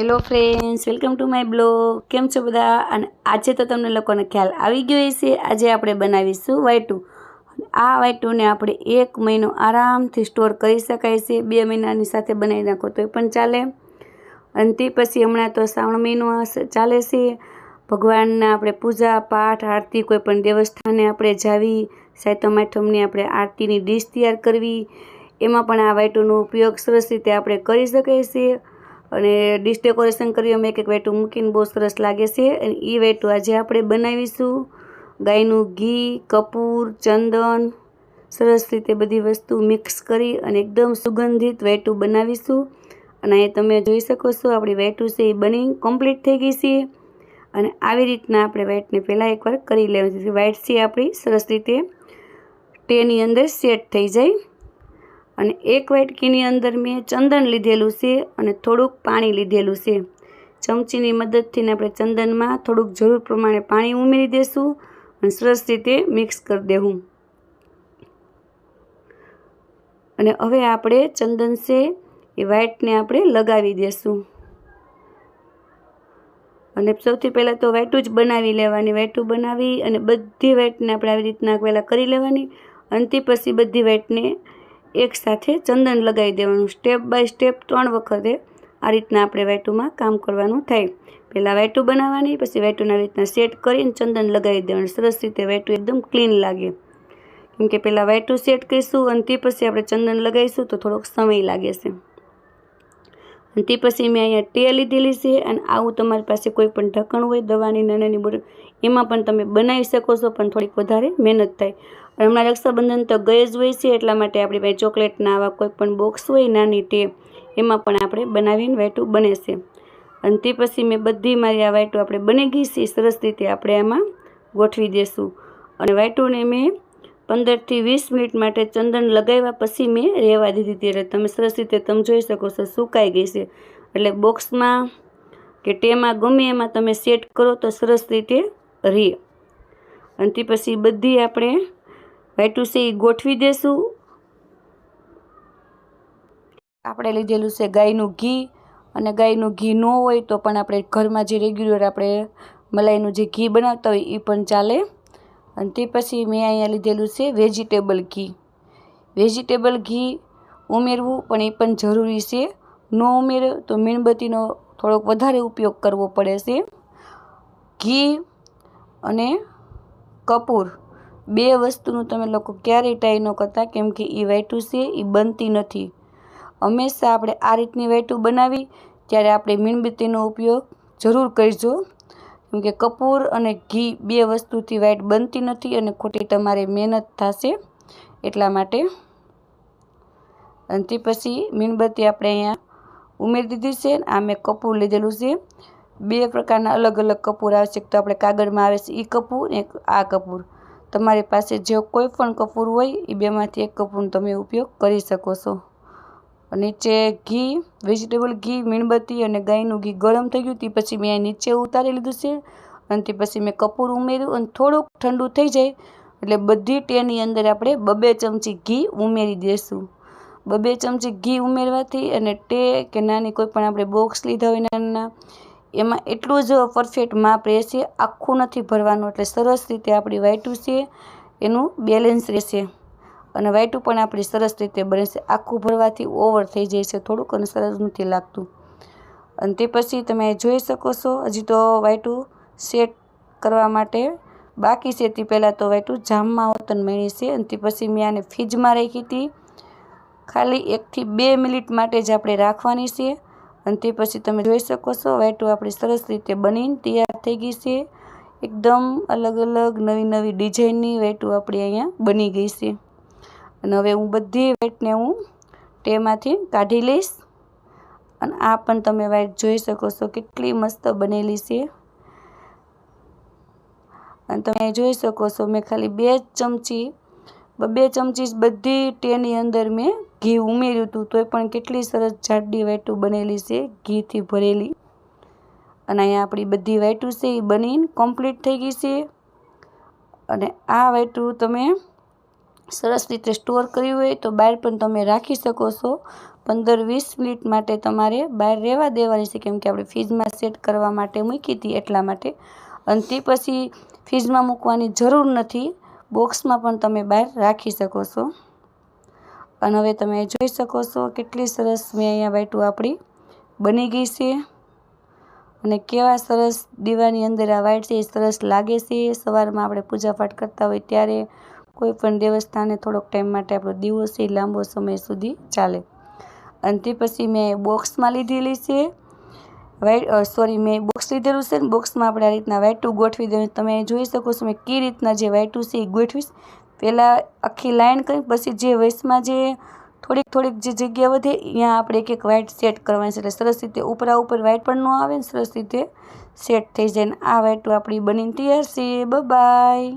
Hello friends welcome to my blog કેમ છો બધા? અને આજે તો તમને લોકોને ખ્યાલ આવી ગયો હશે. આજે આપણે બનાવીશું વાઈટું આ વાઈટુંને આપણે એક મહિનો આરામથી સ્ટોર કરી શકાય છે. બે મહિનાની સાથે બનાવી નાખો તોય પણ ચાલે. અને તે પછી હમણાં તો શ્રાવણ મહિનો ચાલે છે. ભગવાનના આપણે પૂજા, પાઠ, આરતી કોઈ પણ દેવસ્થાને આપણે જાવી. સાયતો માઠમની આપણે આરતીની ડીશ તૈયાર કરવી. એમાં પણ આ વાઈટુનો ઉપયોગ સરસ રીતે આપણે કરી શકીએ છીએ અને ડિશ ડેકોરેશન કરી અમે એક એક વેટું મૂકીને બહુ સરસ લાગે છે. અને એ વેટું આજે આપણે બનાવીશું. ગાયનું ઘી, કપૂર, ચંદન, સરસ રીતે બધી વસ્તુ મિક્સ કરી અને એકદમ સુગંધિત વેટું બનાવીશું. અને એ તમે જોઈ શકો છો આપણી વેટું છે એ બની કમ્પ્લીટ થઈ ગઈ છે. અને આવી રીતના આપણે વાઇટને પહેલાં એકવાર કરી લેવાની જેથી વાઇટ છે આપણી સરસ રીતે ટેની અંદર સેટ થઈ જાય. અને એક વાટકીની અંદર મેં ચંદન લીધેલું છે અને થોડુંક પાણી લીધેલું છે. ચમચીની મદદથી આપણે ચંદનમાં થોડુંક જરૂર પ્રમાણે પાણી ઉમેરી દઈશું અને સરસ રીતે મિક્સ કરી દેવું. અને હવે આપણે ચંદન છે એ વાઇટને આપણે લગાવી દઈશું અને સૌથી પહેલાં તો વાઈટું જ બનાવી લેવાની વાઈટું બનાવી અને બધી વાઈટને આપણે આવી રીતના પહેલાં કરી લેવાની. અને તે પછી બધી વાઈટને એકસાથે ચંદન લગાવી દેવાનું. સ્ટેપ બાય સ્ટેપ ત્રણ વખતે આ રીતના આપણે વાયટુમાં કામ કરવાનું થાય. પહેલાં વાયટું બનાવવાની, પછી વાઈટુને રીતના સેટ કરીને ચંદન લગાવી દેવાનું. સરસ રીતે વાયટું એકદમ ક્લીન લાગે. કેમ કે પહેલાં વાયટું સેટ કરીશું અને તે પછી આપણે ચંદન લગાવીશું તો થોડોક સમય લાગે છે. અને તે પછી મેં અહીંયા ટે લીધેલી છે અને આવું તમારી પાસે કોઈ પણ ઢક્કણ હોય, દવાની નાની બોટલ એમાં પણ તમે બનાવી શકો છો, પણ થોડીક વધારે મહેનત થાય. અને હમણાં રક્ષાબંધન તો ગઈ જ હોય છે, એટલા માટે આપણી પાસે ચોકલેટના આવા કોઈ પણ બોક્સ હોય, નાની ટે એમાં પણ આપણે બનાવીને વાઈટું બને છે. અને તે પછી મેં બધી મારી આ વાઈટું આપણે બની ગઈ છે, સરસ રીતે આપણે આમાં ગોઠવી દઈશું અને વાયટુંને મેં પંદરથી વીસ મિનિટ માટે ચંદન લગાવ્યા પછી મેં રહેવા દીધી ત્યારે તમે સરસ રીતે તમે જોઈ શકો છો, સુકાઈ ગઈ છે. એટલે બોક્સમાં કે ટેમાં ગમે એમાં તમે સેટ કરો તો સરસ રીતે રહે. અને તે પછી બધી આપણે વાઈટું છે એ ગોઠવી દેશું. આપણે લીધેલું છે ગાયનું ઘી. અને ગાયનું ઘી ન હોય તો પણ આપણે ઘરમાં જે રેગ્યુલર આપણે મલાઈનું જે ઘી બનાવતા હોય એ પણ ચાલે. અને તે પછી મેં અહીંયા લીધેલું છે વેજીટેબલ ઘી. વેજીટેબલ ઘી ઉમેરવું પણ એ પણ જરૂરી છે. ન ઉમેરો તો મીણબત્તીનો થોડોક વધારે ઉપયોગ કરવો પડે છે. ઘી અને કપૂર બે વસ્તુનું તમે લોકો ક્યારેય ટ્રાય ન કરતા કેમ કે એ વાઈટું છે, એ બનતી નથી. હંમેશા આપણે આ રીતની વાઈટું બનાવી, ત્યારે આપણે મીણબત્તીનો ઉપયોગ જરૂર કરજો. કેમ કે કપૂર અને ઘી બે વસ્તુથી વાઈટ બનતી નથી અને ખોટી તમારે મહેનત થશે એટલા માટે. અને તે પછી મીણબત્તી આપણે અહીંયા ઉમેરી દીધી છે આ મેં કપૂર લીધેલું છે. બે પ્રકારના અલગ અલગ કપૂર આવે છે તો આપણે કાગળમાં આવે છે એ કપૂર એક આ કપૂર. તમારી પાસે જે કોઈ પણ કપૂર હોય એ બેમાંથી એક કપૂરનો તમે ઉપયોગ કરી શકો છો. નીચે ઘી વેજીટેબલ ઘી, મીણબત્તી અને ગાયનું ઘી ગરમ થઈ ગયું. તે પછી મેં અહીં નીચે ઉતારી લીધું છે. અને તે પછી મેં કપૂર ઉમેર્યું અને થોડુંક ઠંડુ થઈ જાય. એટલે બધી ટેની અંદર આપણે બબે ચમચી ઘી ઉમેરી દઈશું બબે ચમચી ઘી ઉમેરવાથી અને ટે કે નાની કોઈ પણ આપણે બોક્સ લીધા હોય નાના, એમાં એટલું જ પરફેક્ટ માપ રહેશે. આખું નથી ભરવાનું, એટલે સરસ રીતે આપણી વાઈટું છે. એનું બેલેન્સ રહેશે. અને વાઈટું પણ આપણી સરસ રીતે બને છે. આખું ભરવાથી ઓવર થઈ જાય છે થોડુંક અને સરસ નથી લાગતું. અને તે પછી તમે જોઈ શકો છો, હજી તો વાઈટું સેટ કરવા માટે બાકી છે. તે પહેલાં તો વાઈટું જામમાં વતન મળી છે અને તે પછી મેં આને ફ્રીજમાં રાખી હતી. ખાલી એકથી બે મિનિટ માટે જ આપણે રાખવાની છે. અને તે પછી તમે જોઈ શકો છો, વાઈટું આપણી સરસ રીતે બનીને તૈયાર થઈ ગઈ છે. એકદમ અલગ અલગ નવી નવી ડિઝાઇનની વાઈટું આપણી અહીંયા બની ગઈ છે. અને હવે હું બધી વાઈટને હું ટેમાંથી કાઢી લઈશ. અને આ પણ તમે વાઇટ જોઈ શકો છો, કેટલી મસ્ત બનેલી છે. અને તમે જોઈ શકો છો, મેં ખાલી બે ચમચી બે ચમચી બધી ટેની અંદર મેં ઘી ઉમેર્યું હતું, તોય પણ કેટલી સરસ જાડી વાઈટું બનેલી છે, ઘીથી ભરેલી. અને અહીંયા આપણી બધી વાઈટું છે, એ બનીને કમ્પ્લીટ થઈ ગઈ છે. અને આ વાઈટું તમે સરસ રીતે સ્ટોર કર્યું હોય તો બહાર પણ તમે રાખી શકો છો. પંદર વીસ મિનિટ માટે તમારે બહાર રહેવા દેવાની છે, કેમ કે આપણે ફ્રીજમાં સેટ કરવા માટે મૂકી હતી એટલા માટે. અને તે પછી ફ્રીજમાં મૂકવાની જરૂર નથી, બોક્સમાં પણ તમે બહાર રાખી શકો છો. અને હવે તમે જોઈ શકો છો કેટલી સરસ મેં અહીંયા વાટું આપણી બની ગઈ છે. અને કેવા સરસ દીવાની અંદર આ વાઈટ છે એ સરસ લાગે છે. સવારમાં આપણે પૂજાપાઠ કરતા હોય ત્યારે કોઈ પણ દેવસ્થાને થોડોક ટાઈમ માટે આપણો દિવસ એ લાંબો સમય સુધી ચાલે. અને તે પછી મેં બોક્સમાં લીધેલી છે. વાઈટ સોરી મેં બોક્સ લીધેલું છે ને બોક્સમાં આપણે આ રીતના વાઈટું ગોઠવી દેવું તમે જોઈ શકો છો મેં કઈ રીતના જે વાઇટું છે એ ગોઠવીશ. પહેલાં આખી લાઇન કરી, પછી જે વયસમાં જે થોડીક થોડીક જે જગ્યા વધે ત્યાં આપણે એક એક વાઇટ સેટ કરવાની છે. એટલે સરસ રીતે ઉપરા ઉપર વાઇટ પણ ન આવે ને સરસ રીતે સેટ થઈ જાય. ને આ વાઇટું આપણી બની તૈયાર છે. બાય